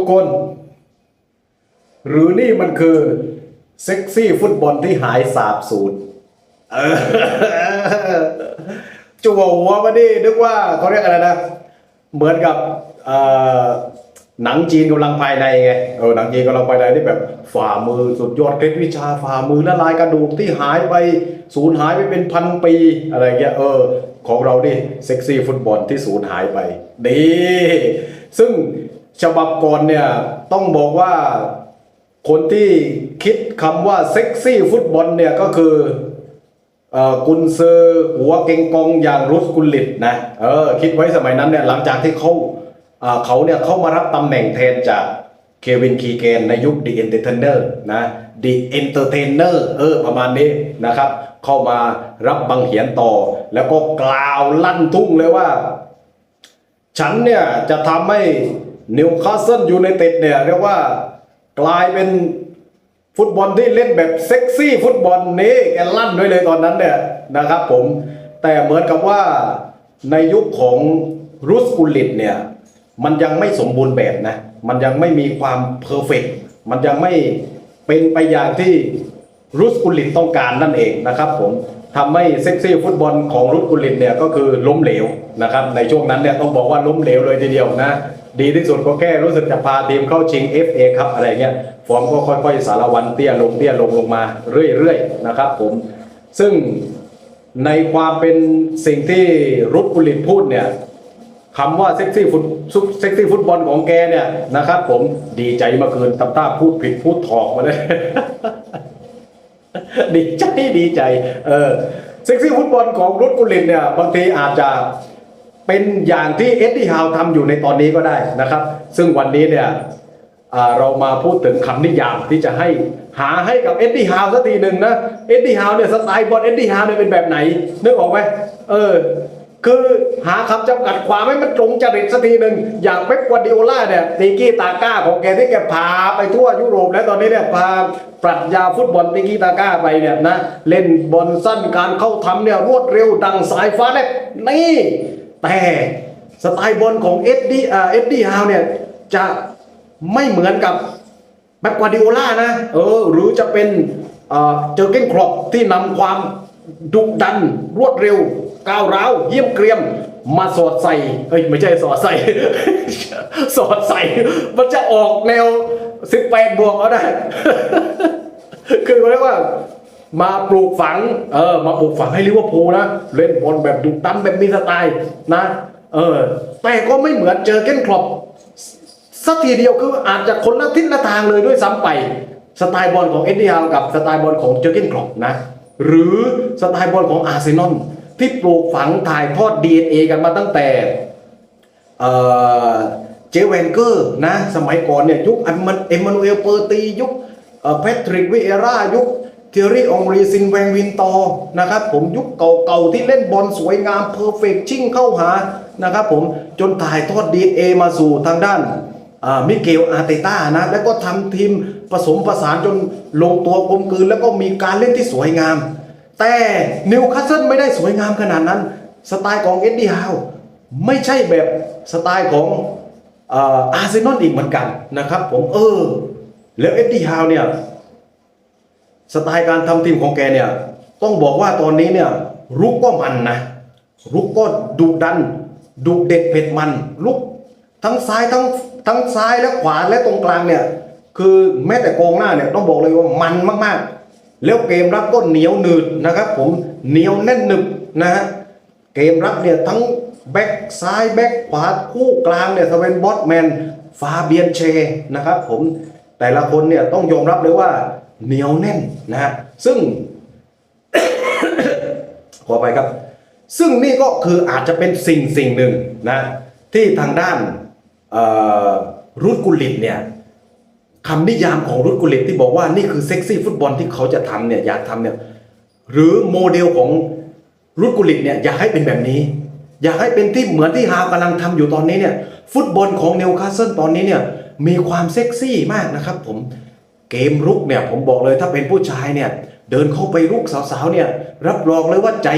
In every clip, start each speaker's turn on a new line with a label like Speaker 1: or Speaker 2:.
Speaker 1: ทุกคน หรือนี่มันคือ เซ็กซี่ฟุตบอลที่หายสาบสูญจั่วหัวมาดินึกว่าเขาเรียกอะไรนะ เหมือนกับหนังจีนกำลังภายในไงเออหนังจีนกำลังภายในที่แบบฝ่ามือสุดยอดเคล็ดวิชาฝ่ามือละลายกระดูกที่หายไปสูญหายไปเป็นพันปีอะไรเงี้ยเออ ของเรานี่เซ็กซี่ฟุตบอลที่สูญหายไปดีซึ่ง ฉบับก่อนเนี่ยต้องบอกว่าคนที่คิดคำว่าเซ็กซี่ฟุตบอลเนี่ยก็คืออกุนซือหัวเก่งกองอย่างรุสกุลลิตนะเออคิดไว้สมัยนั้นเนี่ยหลังจากที่เขาเขาเนี่ยเขามารับตำแหน่งแทนจากเควินคีเกนในยุค The Entertainer นอร์นะ The Entertainer เออประมาณนี้นะครับ เข้ามารับบังเหียนต่อ แล้วก็กล่าวลั่นทุ่งเลยว่า ฉันเนี่ยจะทำให้ นิวคาสเซิลยูไนเต็ดเนี่ยเรียกว่ากลายเป็นฟุตบอลที่เล่นแบบเซ็กซี่ฟุตบอลนี้แกลั่นด้วยเลยตอนนั้นเนี่ยนะครับผมแต่เหมือนกับว่าในยุคของรุสกุลิตเนี่ยมันยังไม่สมบูรณ์แบบนะ มันยังไม่มีความเพอร์เฟกมันยังไม่เป็นไปอย่างที่รุสกุลิตต้องการนั่นเองนะครับผม ทำให้เซ็กซี่ฟุตบอลของรุสกุลิตเนี่ยก็คือล้มเหลวนะครับในช่วงนั้นเนี่ยต้องบอกว่าล้มเหลวเลยทีเดียวนะดีที่สุดก็แค่รู้สึกจะพาทีมเข้าชิง FA ครับอะไรเงี้ยฟอร์มก็ค่อยๆ สารวันเตี้ยลงเตี้ยลงลงมาเรื่อยๆนะครับผมซึ่งในความเป็นสิ่งที่รุดกุลิตพูดเนี่ยคำว่าเซ็กซี่ฟุตเซ็กซี่ฟุตบอลของแกเนี่ยนะครับผมดีใจเมื่อคืนตำต้าพูดผิดพูดถอกมาเลย ดีใจดีใจ เออเซ็กซี่ฟุตบอลของรุดกุลินเนี่ยบางทีอาจจะเป็นอย่างที่เอ็ดดี้ฮาวทำอยู่ในตอนนี้ก็ได้นะครับ ซึ่งวันนี้เนี่ยเรามาพูดถึงคำนิยามที่จะให้หาให้กับเอ็ดดี้ฮาวสักทีหนึ่งนะเอ็ดดี้ฮาวเนี่ยสไตล์บอลเอ็ดดี้ฮาวเนี่ยเป็นแบบไหนนึกออกไหมเออ คือหาคำจำกัดความให้มันตรงจริตสักทีหนึ่งอย่างเป๊ปกวาดิโอล่าเนี่ยติกี้ตาก้าของแกที่แกพาไปทั่วยุโรปแล้วตอนนี้เนี่ยพาปรัชญาฟุตบอลติกี้ตาก้าไปเนี่ยนะเล่นบอลสั้นการเข้าทำเนี่ยรวดเร็วดังสายฟ้าแลบนี่แต่สไตล์บอลของเอ็ดดี้เอ็ดดี้ฮาวเนี่ยจะไม่เหมือนกับแบ็กวาดิโอล่านะเออหรือจะเป็นเจอเก้นครอปที่นำความดุดันรวดเร็ว ก้าวร้าวเยี่ยมเกรียม มาสอดใส่เอ้ยไม่ใช่สอดใส่ สอดใส่ มันจะออกแนว18บวกเอาได้คือเขาเรียกว่ามาปลูกฝัง เออ มาปลูกฝังให้ลิเวอร์พูลนะ เล่นบอลแบบดุดันแบบมีสไตล์นะ เออ แต่ก็ไม่เหมือนเจอเก้นครอปสักทีเดียวคืออาจจะคนละทิศละทางเลยด้วยซ้ำไป สไตล์บอลของเอ็ดดี้ฮาวกับสไตล์บอลของเจอเก้นครอปนะ หรือสไตล์บอลของอาร์เซนอล ที่ปลูกฝังถ่ายทอด DNA กันมาตั้งแต่เจเวนเกอร์นะสมัยก่อนเนี่ยยุคเอมเอมมานูเอลเปอร์ตียุคแพทริกวิเอรายุคเทอรี่องรีซินแวงวินตอร์นะครับผมยุคเก่าๆ ที่เล่นบอลสวยงามเพอร์เฟกชิ่งเข้าหานะครับผมจนถ่ายทอดดีเอมาสู่ทางด้านมิเกลอาร์เตต้านะแล้วก็ทำทีมผสมผสานจนลงตัวกลมกลืนแล้วก็มีการเล่นที่สวยงาม แต่นิวคาสเซิลไม่ได้สวยงามขนาดนั้น สไตล์ของเอ็ดดี้ฮาวไม่ใช่แบบสไตล์ของอาร์เซนอลอีกเหมือนกันนะครับผมเออ แล้วเอ็ดดี้ฮาวเนี่ยสไตล์การทำทีมของแกเนี่ยต้องบอกว่าตอนนี้เนี่ยรุกก็มันนะรุกก็ดุดันดุเด็ดเผ็ดมันลุกทั้งซ้ายทั้งทั้งซ้ายและขวาและตรงกลางเนี่ยคือแม้แต่กองหน้าเนี่ยต้องบอกเลยว่ามันมากๆ แล้วเกมรับก็เหนียวหนืดนะครับ ผมเหนียวแน่นหนึบนะฮะเกมรับเนี่ยทั้งแบ็กซ้ายแบ็กขวาคู่กลางเนี่ยสเวนบอสแมนฟาเบียนเชนะครับ ผมแต่ละคนเนี่ยต้องยอมรับเลยว่าเหนียวแน่นนะฮะซึ่งขอไปครับ ซึ่งนี่ก็คืออาจจะเป็นสิ่งสิ่งหนึ่งนะที่ทางด้านเอ่อรุดกุลิตเนี่ย คำนิยามของรุดกุลิตที่บอกว่านี่คือเซ็กซี่ฟุตบอลที่เขาจะทำเนี่ยอยากทำเนี่ยหรือโมเดลของรุดกุลิตเนี่ยอยากให้เป็นแบบนี้ อยากให้เป็นที่เหมือนที่ฮาวกำลังทำอยู่ตอนนี้เนี่ยฟุตบอลของเนวคาสเซิลตอนนี้เนี่ยมีความเซ็กซี่มากนะครับผมเกมรุกเนี่ยผมบอกเลยถ้าเป็นผู้ชายเนี่ยเดินเข้าไปรุกสาวๆเนี่ยรับรองเลยว่าใจ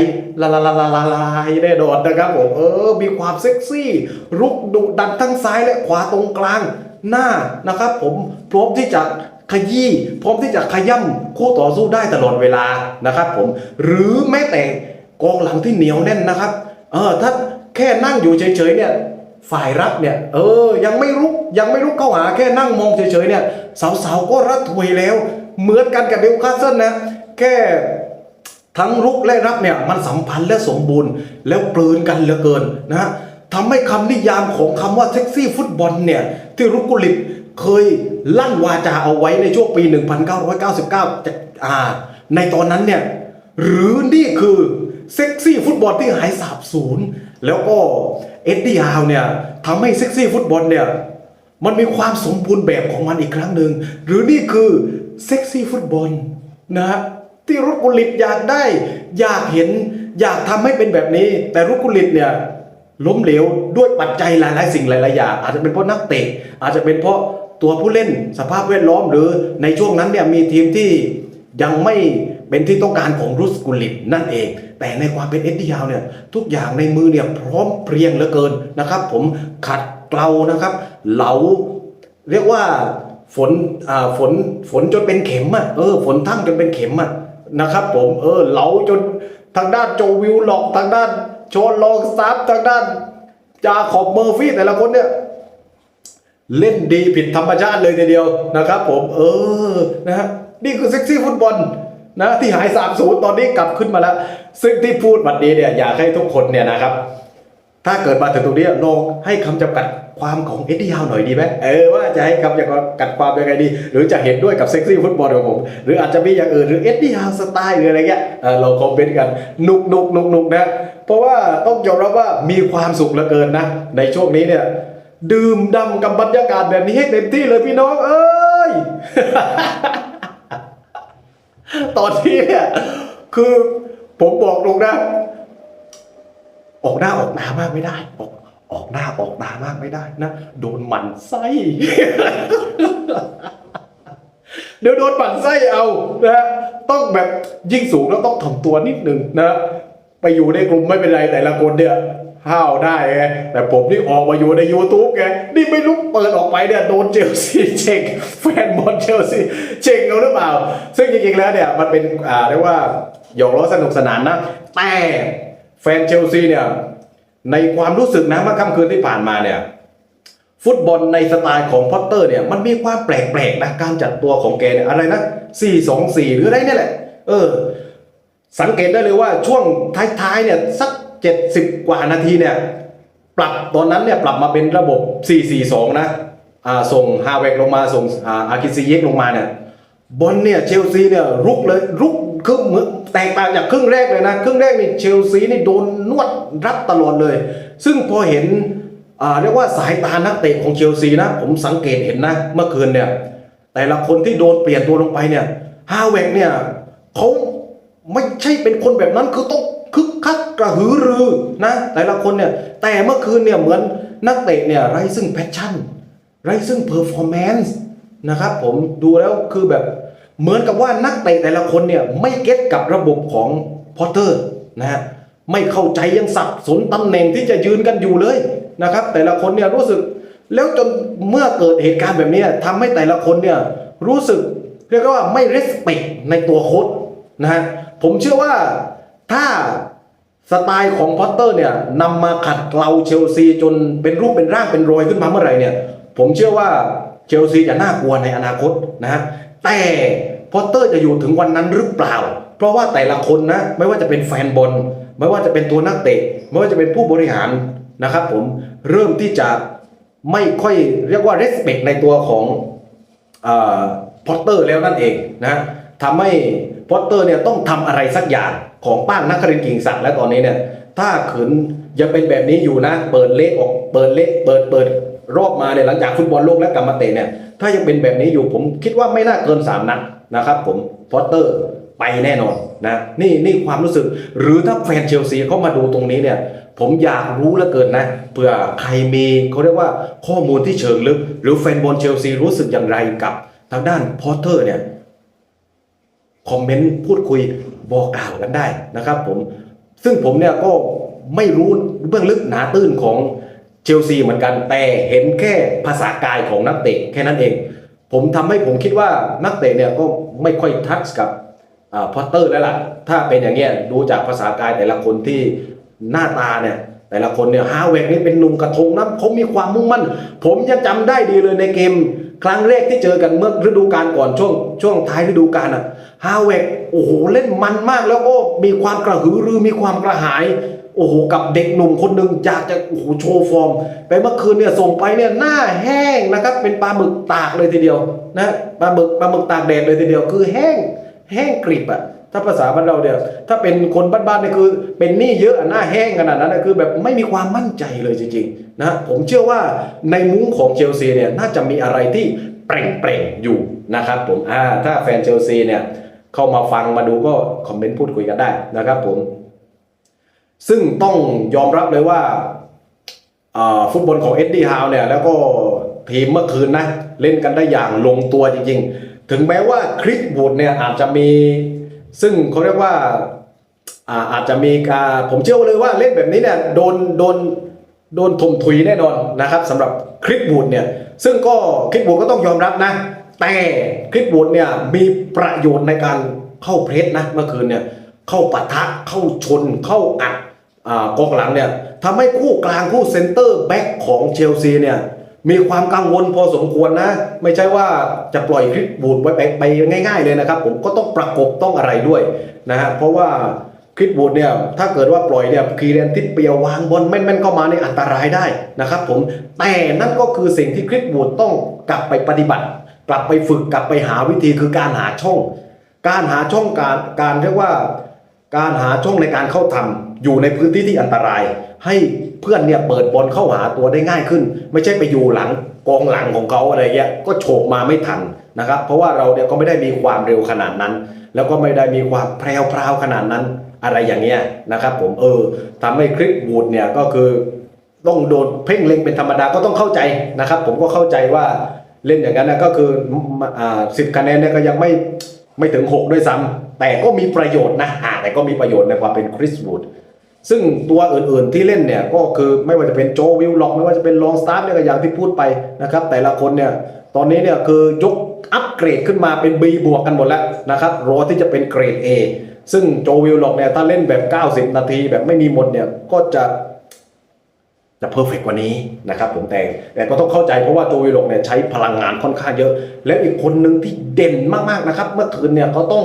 Speaker 1: ละละละละละลายแน่นอนนะครับผมเออมีความเซ็กซี่รุกดุดันทั้งซ้ายและขวาตรงกลาง หน้านะครับ ผมพร้อมที่จะขยี้พร้อมที่จะขย่ำคู่ต่อสู้ได้ตลอดเวลานะครับ ผมหรือแม้แต่กองหลังที่เหนียวแน่นนะครับเออถ้าแค่นั่งอยู่เฉยๆเนี่ยฝ่ายรับเนี่ยเออยังไม่รุกยังไม่รุกเข้าหาแค่นั่งมองเฉยๆเนี่ยสาวๆก็รัดถวยแล้ว เหมือนกันกับนิวคาสเซิลนะแค่ทั้งรุกและรับเนี่ยมันสัมพันธ์และสมบูรณ์แล้วกลืนกันเหลือเกินนะฮะ ทำให้คำนิยามของคำว่าเซ็กซี่ฟุตบอลเนี่ยที่รุกุลิตเคยลั่นวาจาเอาไว้ในช่วงปี 1999อ่าในตอนนั้นเนี่ยหรือนี่คือเซ็กซี่ฟุตบอลที่หายสาบสูญแล้วก็เอ็ดดี้ฮาวเนี่ยทำให้เซ็กซี่ฟุตบอลเนี่ยมันมีความสมบูรณ์แบบของมันอีกครั้งหนึ่งหรือนี่คือเซ็กซี่ฟุตบอลนะฮะที่รุกุลิตอยากได้ อยากเห็นอยากทำให้เป็นแบบนี้ แต่รุกกุลิตเนี่ย ล้มเหลวด้วยปัจจัยหลายๆ สิ่งหลายๆอย่างอาจจะเป็นเพราะนักเตะอาจจะเป็นเพราะตัวผู้เล่นสภาพแวดล้อมหรือในช่วงนั้นเนี่ยมีทีมที่ยังไม่เป็นที่ต้องการของรุสกุลิตนั่นเอง แต่ในความเป็นเอ็ดดี้ยาวเนี่ยทุกอย่างในมือเนี่ยพร้อมเพรียงเหลือเกินนะครับ ผมขัดเกลานะครับ เหลาเรียกว่าฝนอ่าฝนฝนจนเป็นเข็มอะเออฝนทั้งจนเป็นเข็มอะนะครับ ผมเออเหลาจนทางด้านโจวิลล็อกทางด้าน โชนลองซับทางด้านจาขอบเมอร์ฟี่แต่ละคนเนี่ยเล่นดีผิดธรรมชาติเลยทีเดียวนะครับผมเออนะฮะนี่คือเซ็กซี่ฟุตบอลนะที่หายสามศูนย์ตอนนี้กลับขึ้นมาแล้ว ซึ่งที่พูดวันนี้เนี่ยอยากให้ทุกคนเนี่ยนะครับ ถ้าเกิดมาถึงตรงนี้ลองให้คำจำกัดความของเอ็ดดี้ยาวหน่อยดีไหมเออว่าจะให้คำจำกัดความยังไงดี หรือจะเห็นด้วยกับเซ็กซี่ฟุตบอลของผม หรืออาจจะมีอย่างอื่นหรือเอ็ดดี้ยาวสไตล์หรืออะไรเงี้ยเออเราคอมเมนต์กันหนุกหนุกหนุกหนุกนะ เพราะว่าต้องยอมรับว่ามีความสุขเหลือเกินนะ ในช่วงนี้เนี่ย ดื่มดำกับบรรยากาศแบบนี้ให้เต็มที่เลยพี่น้องเอ้ย ตอนนี้เนี่ยคือผมบอกตรงนะออกหน้าออกตามากไม่ได้ ออกออกหน้าออกตามากไม่ได้นะ โดนหมันไส้ เดี๋ยวโดนหมันไส้เอานะฮะต้องแบบยิ่งสูงแล้วต้องถ่อมตัวนิดหนึ่งนะ ไปอยู่ในกลุ่มไม่เป็นไรแต่ละคนเนี่ยห้าวได้ไงแต่ผมนี่ออกมาอยู่ใน YouTube ไงนี่ไม่รู้เปิดออกไปเนี่ยโดนเชลซีเช็คแฟนบอลเชลซีเช็คเอาหรือเปล่า ซึ่งจริงๆแล้วเนี่ยมันเป็นอ่าเรียกว่าหยอกล้อสนุกสนานนะ แต่แฟนเชลซีเนี่ยในความรู้สึกนะเมื่อค่ำคืนที่ผ่านมาเนี่ยฟุตบอลในสไตล์ของพอตเตอร์เนี่ยมันมีความแปลกๆนะการจัดตัวของแกเนี่ยอะไรนะ4 2 4 หรืออะไรเนี่ยแหละ เออ สังเกตได้เลยว่าช่วงท้ายๆเนี่ยสัก 70 กว่านาทีเนี่ยปรับตอนนั้นเนี่ยปรับมาเป็นระบบ 4-4-2 นะอ่าส่งฮาเวกลงมาส่งอ่าอากิซิเยกลงมาเนี่ยบอลเนี่ยเชลซีเนี่ยรุกเลยรุกคือเหมือนแตกต่างจากครึ่งแรกเลยนะครึ่งแรกนี่เชลซีนี่โดนนวดรับตลอดเลย ซึ่งพอเห็นอ่าเรียกว่าสายตานักเตะของเชลซีนะ ผมสังเกตเห็นนะ เมื่อคืนเนี่ยแต่ละคนที่โดนเปลี่ยนตัวลงไปเนี่ยฮาเวกเนี่ยเขา ไม่ใช่เป็นคนแบบนั้นคือต้องคึกคักกระหือรือนะแต่ละคนเนี่ยแต่เมื่อคืนเนี่ยเหมือนนักเตะเนี่ยไร้ซึ่งแพชชั่น ไรซึ่งเพอร์ฟอร์แมนซ์นะครับผมดูแล้วคือแบบเหมือนกับว่านักเตะแต่ละคนเนี่ยไม่เก็ตกับระบบของพอตเตอร์นะฮะไม่เข้าใจยังสับสนตำแหน่งที่จะยืนกันอยู่เลยนะครับ แต่ละคนเนี่ยรู้สึกแล้วจนเมื่อเกิดเหตุการณ์แบบนี้ทำให้แต่ละคนเนี่ยรู้สึกเรียกว่าไม่เรสเปคในตัวโค้ช นะฮะผมเชื่อว่าถ้าสไตล์ของพอตเตอร์เนี่ยนำมาขัดเกลาเชลซีจนเป็นรูปเป็นร่างเป็นรอยขึ้นมาเมื่อไหร่เนี่ย ผมเชื่อว่าเชลซีจะน่ากลัวในอนาคตนะฮะแต่พอตเตอร์จะอยู่ถึงวันนั้นหรือเปล่า เพราะว่าแต่ละคนนะไม่ว่าจะเป็นแฟนบอลไม่ว่าจะเป็นตัวนักเตะ ไม่ว่าจะเป็นผู้บริหารนะครับผมเริ่มที่จะไม่ค่อยเรียกว่า respect ในตัวของพอตเตอร์แล้วนั่นเองนะทำให้ พอตเตอร์เนี่ยต้องทำอะไรสักอย่างของป้านนักครินกิ่งศักดิ์และตอนนี้เนี่ยถ้าขืนยังเป็นแบบนี้อยู่นะ เปิดเละออกเปิดเละเปิดเปิดรอบมาเนี่ยหลังจากฟุตบอลโลกและกลับมาเตะเนี่ยถ้ายังเป็นแบบนี้อยู่ผมคิดว่าไม่น่าเกิน 3 นัดนะครับผมพอตเตอร์ไปแน่นอนนะนี่นี่ความรู้สึก หรือถ้าแฟนเชลซีเขามาดูตรงนี้เนี่ยผมอยากรู้ลือเกินนะเผื่อใครมีเขาเรียกว่าข้อมูลที่เชิงลึก หรือแฟนบอลเชลซีรู้สึกอย่างไรกับทางด้านพอตเตอร์เนี่ย คอมเมนต์พูดคุยบอกกล่าวกันได้นะครับผมซึ่งผมเนี่ยก็ไม่รู้เบื้องลึกหนาตื้นของเชลซีเหมือนกันแต่เห็นแค่ภาษากายของนักเตะแค่นั้นเอง ผมทำให้ผมคิดว่านักเตะเนี่ยก็ไม่ค่อยทัชกับพอตเตอร์แล้วล่ะถ้าเป็นอย่างเงี้ยดูจากภาษากายแต่ละคนที่หน้าตาเนี่ย แต่ละคนเนี่ยฮาวเวกนี่เป็นหนุ่มกระทงนะเขามีความมุ่งมั่น ผมยังจำได้ดีเลยในเกม ครั้งแรกที่เจอกันเมื่อฤดูกาลก่อนช่วงช่วงท้ายฤดูกาลอะฮาวเวกโอ้โหเล่นมันมากแล้วก็มีความกระหือรือมีความกระหายโอ้โหกับเด็กหนุ่มคนหนึ่งอยากจะโอ้โหโชว์ฟอร์ม ไปเมื่อคืนเนี่ยส่งไปเนี่ยหน้าแห้งนะครับ เป็นปลาหมึกตากเลยทีเดียวนะปลาหมึกปลาหมึกตากแดดเลยทีเดียวคือแห้งแห้งกริบอะ ถ้าภาษาบ้านเราเนี่ยถ้าเป็นคนบ้านๆนี่คือ เป็นหนี้เยอะหน้าแห้งขนาดนั้นคือแบบไม่มีความมั่นใจเลยจริงๆนะผมเชื่อว่าในมุ้งของเชลซีเนี่ยน่าจะมีอะไรที่เปร่งๆอยู่นะครับผมอ่าถ้าแฟนเชลซีเนี่ยเข้ามาฟังมาดูก็คอมเมนต์พูดคุยกันได้นะครับผม ซึ่งต้องยอมรับเลยว่าอ่าฟุตบอลของเอ็ดดี้ฮาวเนี่ยแล้วก็ทีมเมื่อคืนนะ เล่นกันได้อย่างลงตัวจริงๆ ถึงแม้ว่าคริสบูดเนี่ยอาจจะมี ซึ่งเขาเรียกว่าอาอาจจะมีการผมเชื่อเลยว่าเล่นแบบนี้เนี่ยโดนโดนโดนถมถุยแน่นอนนะครับสำหรับคริสบูดเนี่ยซึ่งก็คริสบูดก็ต้องยอมรับนะ แต่คริสบูดเนี่ยมีประโยชน์ในการเข้าเพรสนะเมื่อคืนเนี่ยเข้าปะทะเข้าชนเข้าอัดอกองหลังเนี่ยทำให้คู่กลางคู่เซนเตอร์แบ็กของเชลซีเนี่ย มีความกังวลพอสมควรนะ ไม่ใช่ว่าจะปล่อยคลิปบูดไว้ไปไปง่าย ๆเลยนะครับ ผมก็ต้องประกบต้องอะไรด้วยนะฮะเพราะว่าคลิปบูดเนี่ยถ้าเกิดว่าปล่อยเนี่ยคีเรนทิปเปียววางบอลแม่นๆเข้ามาในอันตรายได้นะครับ ผมแต่นั่นก็คือสิ่งที่คลิปบูดต้องกลับไปปฏิบัติ กลับไปฝึกกลับไปหาวิธีคือการหาช่อง การหาช่องการการเรียกว่า การหาช่องในการเข้าทำ อยู่ในพื้นที่ที่อันตราย ให้เพื่อนเนี่ยเปิดบอลเข้าหาตัวได้ง่ายขึ้น ไม่ใช่ไปอยู่หลังกองหลังของเขาอะไรเงี้ยก็โฉบมาไม่ทันนะครับ เพราะว่าเราเนี่ยก็ไม่ได้มีความเร็วขนาดนั้น แล้วก็ไม่ได้มีความแพรวพราวขนาดนั้นอะไรอย่างเงี้ยนะครับผมเออทำให้คลิปบูดเนี่ยก็คือต้องโดนเพ่งเล็งเป็นธรรมดาก็ต้องเข้าใจนะครับ ผมก็เข้าใจว่าเล่นอย่างนั้นนะก็คืออ่าสิบคะแนนเนี่ยก็ยังไม่ไม่ถึง 6 ด้วยซ้ำแต่ก็มีประโยชน์นะแต่ก็มีประโยชน์ในความเป็นคริสวูด ซึ่งตัวอื่นๆที่เล่นเนี่ยก็คือไม่ว่าจะเป็นโจวิลล็อกไม่ว่าจะเป็นลองสตาร์เนี่ยก็อย่างที่พูดไปนะครับแต่ละคนเนี่ยตอนนี้เนี่ยคือยกอัปเกรดขึ้นมาเป็น B บวกกันหมดแล้วนะครับรอที่จะเป็นเกรด A ซึ่งโจวิลล็อกเนี่ยถ้าเล่นแบบ 90 นาทีแบบไม่มีหมดเนี่ยก็จะจะเพอร์เฟกกว่านี้นะครับผมแต่แต่ก็ต้องเข้าใจเพราะว่าโจวิลล็อกเนี่ยใช้พลังงานค่อนข้างเยอะ แล้วอีกคนหนึ่งที่เด่นมากๆนะครับเมื่อคืนเนี่ยเขาต้อง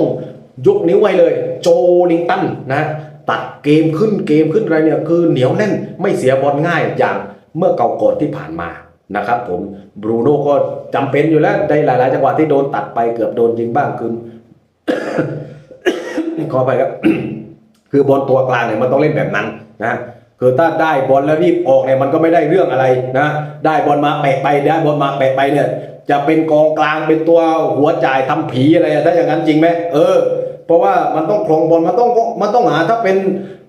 Speaker 1: ยกนิ้วไว้เลยโจลิงตันนะ ตัดเกมขึ้นเกมขึ้นอะไรเนี่ยคือเหนียวแน่นไม่เสียบอลง่ายอย่างเมื่อเก่าก่อนที่ผ่านมานะครับผมบรูโน่ก็จำเป็นอยู่แล้วในหลาย ๆ จังหวะที่โดนตัดไปเกือบโดนยิงบ้างคือขอไปครับ คือบอลตัวกลางเนี่ยมันต้องเล่นแบบนั้นนะคือถ้าได้บอลแล้วรีบออกเนี่ยมันก็ไม่ได้เรื่องอะไรนะได้บอลมาแปะไปได้บอลมาแปะไปเนี่ย จะเป็นกองกลางเป็นตัวหัวจ่ายทำผีอะไรถ้าอย่างนั้นจริงไหมเออ เพราะว่ามันต้องครองบอลมันต้องมันต้องหาถ้าเป็น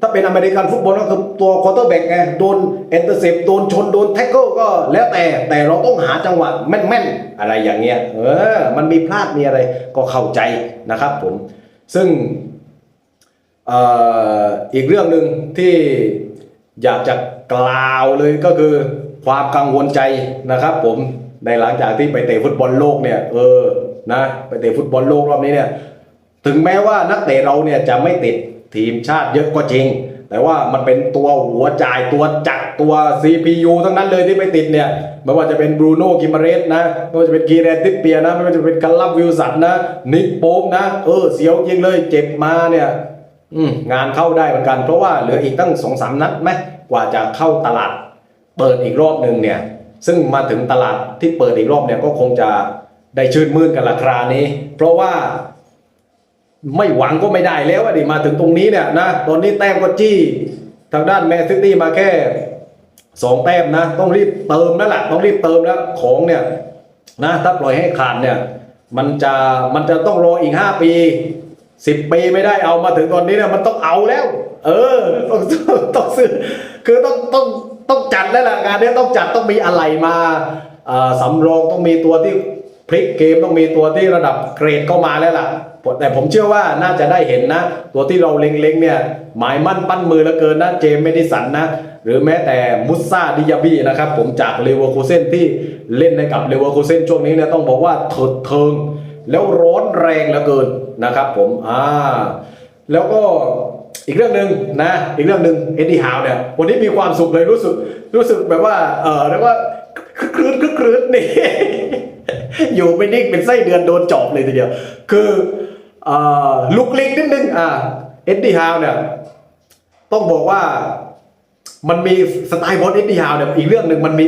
Speaker 1: ถ้าเป็นอเมริกันฟุตบอลก็คือตัวควอเตอร์แบ็กไงโดนเอ็นเตอร์เซปโดนชนโดนแท็กเกิลก็แล้วแต่แต่เราต้องหาจังหวะแม่นๆ อะไรอย่างเงี้ยเออมันมีพลาดมีอะไรก็เข้าใจนะครับผม ซึ่งเอ่ออีกเรื่องหนึ่งที่อยากจะกล่าวเลยก็คือความกังวลใจนะครับผมในหลังจากที่ไปเตะฟุตบอลโลกเนี่ยเออนะไปเตะฟุตบอลโลกรอบนี้เนี่ย ถึงแม้ว่านักเตะเราเนี่ยจะไม่ติดทีมชาติเยอะก็จริง แต่ว่ามันเป็นตัวหัวจ่ายตัวจักรตัว CPU ทั้งนั้นเลยที่ไปติดเนี่ยไม่ว่าจะเป็นบรูโน่กิมเรสนะไม่ว่าจะเป็นกีเรนติปเปียนะไม่ว่าจะเป็นกัลลับวิลสันนะนิกโป๊ปนะ เออเสียวจริงเลยเจ็บมาเนี่ยอืมงานเข้าได้เหมือนกัน เพราะว่าเหลืออีกตั้งสองสามนัดไหมกว่าจะเข้าตลาดเปิดอีกรอบหนึ่งเนี่ย ซึ่งมาถึงตลาดที่เปิดอีกรอบเนี่ยก็คงจะได้ชื่นมื่นกันราคานี้ เพราะว่า ไม่หวังก็ไม่ได้แล้วอดิมาถึงตรงนี้เนี่ยนะตอนนี้แต้มก็จี้ ทางด้านแมนซิตี้มาแค่สองแต้มนะ ต้องรีบเติมแล้วล่ะต้องรีบเติมแล้วของเนี่ยนะถ้าปล่อยให้ขาดเนี่ย มันจะมันจะต้องรออีกห้าปีสิบปีไม่ได้เอามาถึงตอนนี้เนี่ยมันต้องเอาแล้ว เออต้องต้องซื้อคือต้องต้องต้องจัดแล้วล่ะงานนี้ต้องจัดต้องมีอะไรมาสำรองต้องมีตัวที่พลิกเกมต้องมีตัวที่ระดับเกรดเข้ามาแล้วล่ะ แต่ผมเชื่อว่าน่าจะได้เห็นนะ ตัวที่เราเล็งๆเนี่ยหมายมั่นปั้นมือเหลือเกินนะเจมส์เมดิสันนะ หรือแม้แต่มุสซาดิยาบีนะครับผมจากเลเวอร์คูเซนที่เล่นในกับเลเวอร์คูเซนช่วงนี้เนี่ยต้องบอกว่าเถิดเทิง แล้วร้อนแรงเหลือเกินนะครับผมอ่าแล้วก็อีกเรื่องหนึ่งนะอีกเรื่องหนึ่งเอ็ดดี้ฮาวเนี่ยวันนี้มีความสุขเลยรู้สึกรู้สึกแบบว่าเออเรียกว่าคลืนคลืนนี่อยู่ไม่นิ่งเป็นไส้เดือนโดนจอบเลยทีเดียว คือ ลุกลิกนิดนึงอ่าเอ็ดดี้ฮาวเนี่ยต้องบอกว่ามันมีสไตล์บอลเอ็ดดี้ฮาวเนี่ยอีกเรื่องหนึ่งมันมี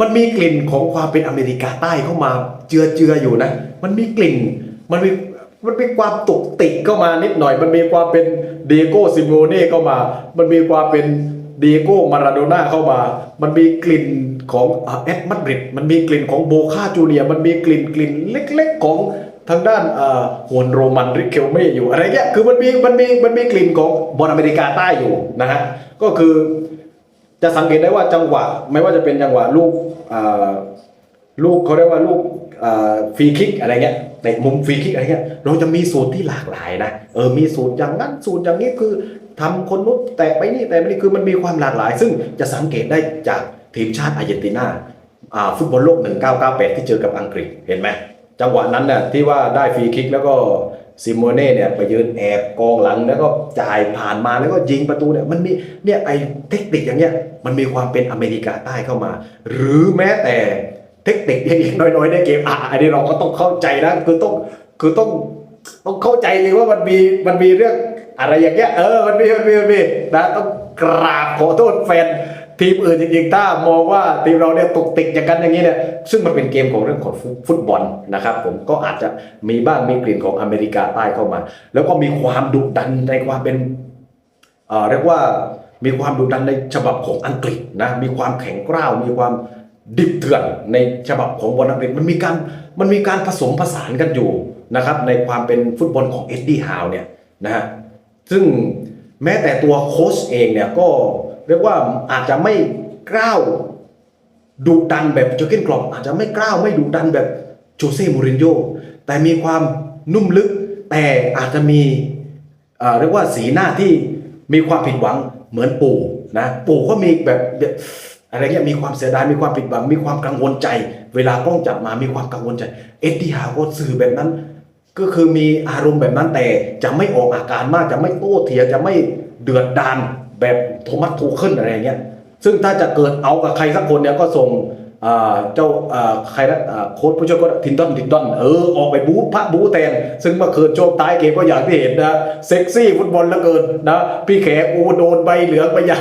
Speaker 1: มันมีกลิ่นของความเป็นอเมริกาใต้เข้ามาเจือเจืออยู่นะ มันมีกลิ่น มันมีมันมีความตุกติกเข้ามานิดหน่อย มันมีความเป็นเดโก้ซิโมเน่เข้ามา มันมีความเป็นเดโก้มาราโดน่าเข้ามา มันมีกลิ่นของเอ็ดมาดริดมันมีกลิ่นของโบคาจูเนีย มันมีกลิ่นกลิ่นเล็ก ๆ ของ ทางด้านฮวนโรมันริเคลเม่อยู่อะไรเงี้ยคือมันมีมันมีมันมีกลิ่นของบอลอเมริกาใต้อยู่นะฮะก็คือจะสังเกตได้ว่าจังหวะ ไม่ว่าจะเป็นจังหวะลูกลูกเขาเรียกว่าลูกฟรีคิกอะไรเงี้ยเตะมุมฟรีคิกอะไรเงี้ยเราจะมีสูตรที่หลากหลายนะเออมีสูตรอย่างนั้นสูตรอย่างนี้คือทำคนนู้นแตะไปนี่แต่ไปนี่คือมันมีความหลากหลาย ซึ่งจะสังเกตได้จากทีมชาติอาร์เจนตินาอ่าฟุตบอลโลก 1998 ที่เจอกับอังกฤษเห็นไหม จังหวะนั้นน่ะที่ว่าได้ฟรีคิกแล้วก็ซิโมเน่เนี่ยไปยืนแอบกองหลังแล้วก็จ่ายผ่านมาแล้วก็ยิงประตูเนี่ยมันมีเนี่ยไอ้เทคนิคอย่างเงี้ยมันมีความเป็นอเมริกาใต้เข้ามา หรือแม้แต่เทคนิคเล็กๆน้อยๆในเกมอะอันนี้เราก็ต้องเข้าใจนะคือต้องคือต้องต้องเข้าใจเลยว่ามันมีมันมีเรื่องอะไรอย่างเงี้ยเออมันมีมันมีมันมีนะต้องกราบขอโทษแฟน ทีมอื่นจริงๆถ้ามองว่าทีมเราเนี่ยตกติกอย่างกันอย่างนี้เนี่ยซึ่งมันเป็นเกมของเรื่องของฟุตบอลนะครับผมก็อาจจะมีบ้างมีกลิ่นของอเมริกาใต้เข้ามา แล้วก็มีความดุดันในความเป็นเอ่อเรียกว่ามีความดุดันในฉบับของอังกฤษนะมีความแข็งกร้าวมีความดิบเถื่อนในฉบับของบอลอังกฤษมันมีการมันมีการผสมผสานกันอยู่นะครับในความเป็นฟุตบอลของเอ็ดดี้ฮาวเนี่ยนะฮะซึ่งแม้แต่ตัวโค้ชเองเนี่ยก็ เรียกว่าอาจจะไม่กล้าวดุดันแบบเจเกนกลอปอาจจะไม่กล้าวไม่ดุดันแบบโจเซ่มูรินโญ่แต่มีความนุ่มลึก แต่อาจจะมีเรียกว่าสีหน้าที่มีความผิดหวังเหมือนปู่นะปู่ก็มีแบบแบบอะไรเงี้ยมีความเสียดายมีความผิดหวัง มีความกังวลใจ เวลากล้องจับมามีความกังวลใจ เอ็ดดี้ฮาวก็สื่อแบบนั้น ก็คือมีอารมณ์แบบนั้นแต่จะไม่ออกอาการมากจะไม่โต้เถียงจะไม่เดือดดาน แบบโทมัสทูเคิลอะไรเงี้ยซึ่งถ้าจะเกิดเอากับใครสักคนเนี่ยก็ส่งเจ้าใครนะอ่าโค้ชผู้ช่วยก็ทินดอนทินดอนเออออกไปบู๊พระบู๊แทนซึ่งเมื่อคืนช่วงท้ายเกมก็อย่างที่เห็นนะเซ็กซี่ฟุตบอลเหลือเกินนะพี่แขกโอูโดนใบเหลืองไปอย่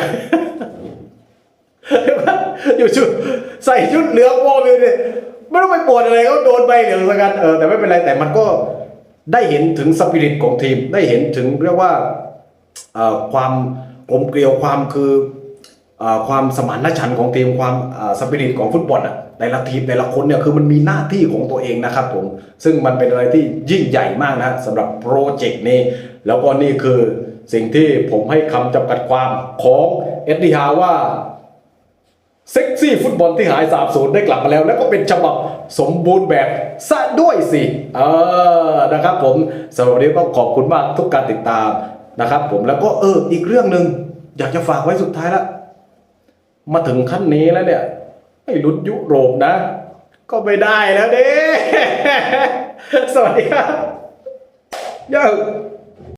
Speaker 1: อยู่ชุดใส่ชุดเหลืองวอลเลยเนี่ยไม่ต้องไปปวดอะไรเขาโดนใบเหลืองสักกันเออแต่ไม่เป็นไรแต่มันก็ได้เห็นถึงสปิริตของทีมได้เห็นถึงเรียกว่าความ กลมเกลียวความคืออความสมานฉันท์ของทีมความสปิริตของฟุตบอลอะแต่ละทีมแต่ละคนเนี่ยคือมันมีหน้าที่ของตัวเองนะครับผมซึ่งมันเป็นอะไรที่ยิ่งใหญ่มากนะสำหรับโปรเจกต์นี้ แล้วก็นี่คือสิ่งที่ผมให้คำจำกัดความของเอ็ดดี้ฮาว่าเซ็กซี่ฟุตบอลที่หายสาบสูญได้กลับมาแล้ว แล้วก็เป็นฉบับสมบูรณ์แบบซะด้วยสิ เออนะครับผมสำหรับวันนี้ก็ขอบคุณมากทุกการติดตาม นะครับผมแล้วก็เอออีกเรื่องหนึ่งอยากจะฝากไว้สุดท้ายละมาถึงขั้นนี้แล้วเนี่ยให้ลุ้นยุโรปนะ ก็ไม่ได้แล้วเด้สวัสดีครับ เย้